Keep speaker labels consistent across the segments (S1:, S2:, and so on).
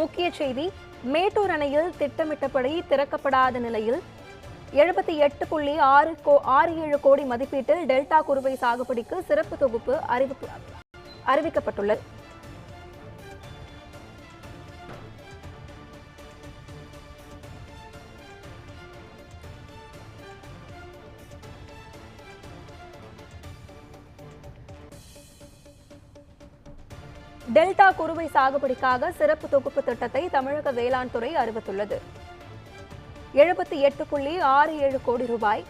S1: முக்கிய செய்தி மேட்டூர் அணையில் திட்டமிட்டபடி திறக்கப்படாத நிலையில் எழுபத்தி எட்டு புள்ளி ஆறு கோ ஆறு ஏழு கோடி மதிப்பீட்டில் டெல்டா குறுவை சாகுபடிக்கு சிறப்பு தொகுப்பு அறிவிப்பு அறிவிக்கப்பட்டுள்ளது. டெல்டா குறுவை சாகுபடிக்காக சிறப்பு தொகுப்பு திட்டத்தை தமிழக வேளாண் துறை அறிவித்துள்ளது. எழுபத்தி எட்டு புள்ளி ஆறு ஏழு கோடி ரூபாய்.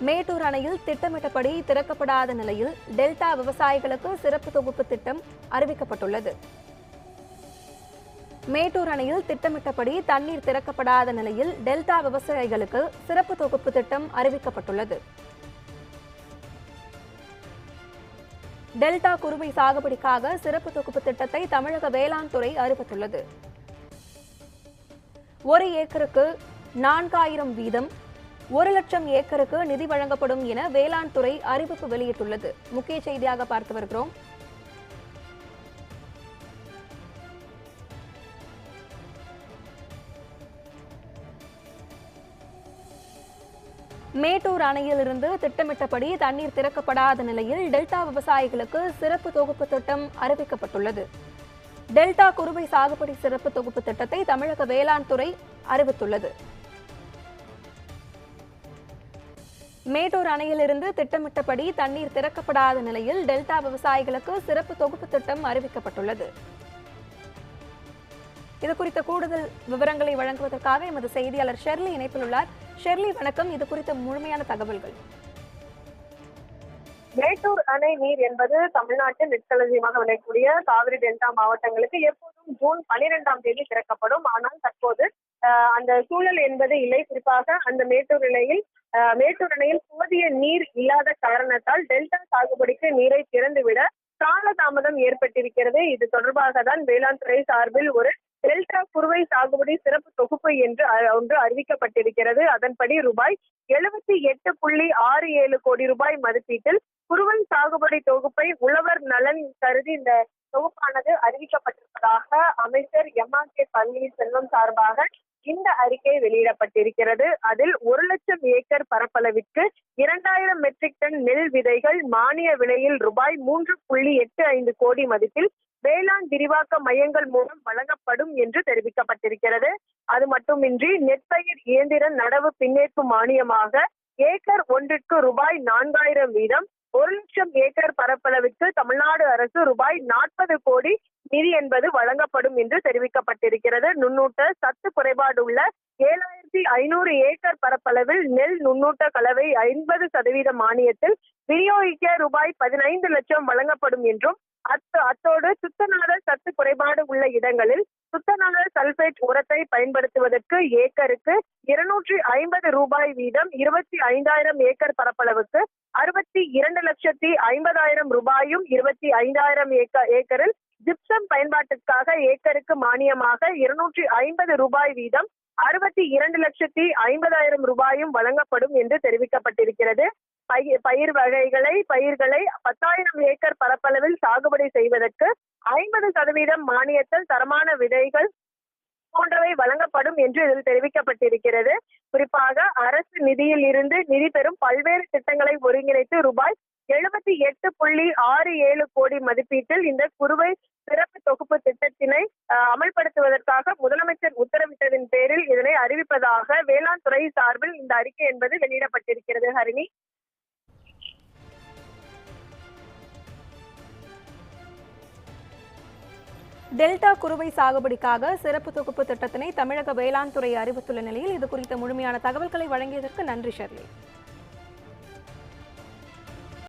S1: மேட்டூர் அணையில் திட்டமிட்டபடி திறக்கப்படாத நிலையில் டெல்டா விவசாயிகளுக்கு சிறப்பு தொகுப்பு திட்டம் அறிவிக்கப்பட்டுள்ளது. மேட்டூர் அணையில் திட்டமிட்டபடி தண்ணீர் திறக்கப்படாத நிலையில் டெல்டா விவசாயிகளுக்கு சிறப்பு தொகுப்பு திட்டம் அறிவிக்கப்பட்டுள்ளது. டெல்டா குறுவை சாகுபடிக்காக சிறப்பு தொகுப்பு திட்டத்தை தமிழக வேளாண் துறை அறிவித்துள்ளது. ஒரு ஏக்கருக்கு நான்காயிரம் வீதம் ஒரு லட்சம் ஏக்கருக்கு நிதி வழங்கப்படும் என வேளாண் துறை அறிவிப்பு வெளியிட்டுள்ளது. முக்கிய செய்தியாக பார்த்து வருகிறோம். மேட்டூர் அணையிலிருந்து திட்டமிட்டபடி தண்ணீர் திறக்கப்படாத நிலையில் டெல்டா விவசாயிகளுக்கு சிறப்பு தொகுப்பு திட்டம் அறிவிக்கப்பட்டுள்ளது. டெல்டா குறுவை சாகுபடி சிறப்பு தொகுப்பு திட்டத்தை தமிழக வேளாண் துறை அறிவித்துள்ளது. மேட்டூர் அணையிலிருந்து திட்டமிட்டபடி தண்ணீர் திறக்கப்படாத நிலையில் டெல்டா விவசாயிகளுக்கு சிறப்பு தொகுப்பு திட்டம் அறிவிக்கப்பட்டுள்ளது. இது குறித்த கூடுதல் விவரங்களை வழங்குவதற்காக எமது செய்தியாளர் ஷெர்லி இணைப்பில் உள்ளார். ஷெர்லி வணக்கம். இது குறித்த முழுமையான தகவல்கள்.
S2: மேட்டூர் அணை நீர் என்பது தமிழ்நாட்டில் நெற்களஞ்சியமாக விளையக்கூடிய காவிரி டெல்டா மாவட்டங்களுக்கு எப்போதும் ஜூன் பனிரெண்டாம் தேதி திறக்கப்படும். ஆனால் தற்போது அந்த சூழல் என்பது இல்லை. குறிப்பாக அந்த மேட்டூர் நிலையில் மேட்டூர் அணையில் போதிய நீர் இல்லாத காரணத்தால் டெல்டா சாகுபடிக்கு நீரை திறந்துவிட காலதாமதம் ஏற்பட்டிருக்கிறது. இது தொடர்பாக தான் வேளாண் துறை சார்பில் ஒரு டெல்டா குறுவை சாகுபடி சிறப்பு தொகுப்பு என்று ஒன்று அறிவிக்கப்பட்டிருக்கிறது. அதன்படி ரூபாய் எழுபத்தி எட்டு புள்ளி ஆறு ஏழு கோடி ரூபாய் மதிப்பீட்டில் குறுவை சாகுபடி தொகுப்பை உழவர் நலன் கருதி இந்த தொகுப்பானது அறிவிக்கப்பட்டிருப்பதாக அமைச்சர் எம் ஆர் கே பன்னீர்செல்வம் சார்பாக இந்த அறிக்கை வெளியிடப்பட்டிருக்கிறது. அதில் ஒரு லட்சம் ஏக்கர் பரப்பளவிற்கு இரண்டாயிரம் மெட்ரிக் டன் நெல் விதைகள் மானிய விலையில் ரூபாய் மூன்று புள்ளி எட்டு ஐந்து கோடி மதிப்பில் வேளாண் விரிவாக்க மையங்கள் மூலம் வழங்கப்படும் என்று தெரிவிக்கப்பட்டிருக்கிறது. அது மட்டுமின்றி நெற்பயிர் இயந்திர நடவு பின்னேற்பு மானியமாக ஏக்கர் ஒன்றிற்கு ரூபாய் நான்காயிரம் வீதம் ஒரு லட்சம் ஏக்கர் பரப்பளவிற்கு தமிழ்நாடு அரசு ரூபாய் நாற்பது கோடி நிதி என்பது வழங்கப்படும் என்று தெரிவிக்கப்பட்டிருக்கிறது. நுண்ணூட்ட சத்து குறைபாடு உள்ள ஏழாயிரத்தி ஐநூறு ஏக்கர் பரப்பளவில் நெல் நுண்ணூட்ட கலவை ஐம்பது சதவீத மானியத்தில் விநியோகிக்க ரூபாய் பதினைந்து லட்சம் வழங்கப்படும் என்றும் அத்து அத்தோடு சுத்தநாத சத்து குறைபாடு உள்ள இடங்களில் சுத்தநாத சல்பேட் உரத்தை பயன்படுத்துவதற்கு ஏக்கருக்கு இருநூற்றி ஐம்பது ரூபாய் வீதம் இருபத்தி ஐந்தாயிரம் ஏக்கர் பரப்பளவுக்கு அறுபத்தி இரண்டு லட்சத்தி ஐம்பதாயிரம் ரூபாயும் இருபத்தி ஐந்தாயிரம் ஏக்கர் ஏக்கரில் ஜிப்சம் பயன்பாட்டிற்காக ஏக்கருக்கு மானியமாக இருநூற்றி ஐம்பது ரூபாய் வீதம் அறுபத்தி இரண்டு லட்சத்தி ஐம்பதாயிரம் ரூபாயும் வழங்கப்படும் என்று தெரிவிக்கப்பட்டிருக்கிறது. பயிர் பயிர் வகைகளை பயிர்களை பத்தாயிரம் ஏக்கர் பரப்பளவில் சாகுபடி செய்வதற்கு ஐம்பது சதவீதம் மானியத்தில் தரமான விதைகள் போன்றவை வழங்கப்படும் என்று இதில் தெரிவிக்கப்பட்டிருக்கிறது. குறிப்பாக அரசு நிதியில் இருந்து நிதி பெறும் பல்வேறு திட்டங்களை ஒருங்கிணைத்து ரூபாய் எழுபத்தி எட்டு புள்ளி ஆறு ஏழு கோடி மதிப்பீட்டில் இந்த குறுவை சிறப்பு தொகுப்பு திட்டத்தினை அமல்படுத்துவதற்காக முதலமைச்சர் உத்தரவிட்டதின் பேரில் இதனை அறிவிப்பதாக வேளாண் துறை சார்பில் இந்த அறிக்கை என்பது வெளியிடப்பட்டிருக்கிறது ஹரிணி.
S1: டெல்டா குறுவை சாகுபடிக்காக சிறப்பு தொகுப்பு திட்டத்தினை தமிழக வேளாண் துறை அறிவித்துள்ள நிலையில் இது குறித்த முழுமையான தகவல்களை வழங்கியதற்கு நன்றி ஷெர்லி.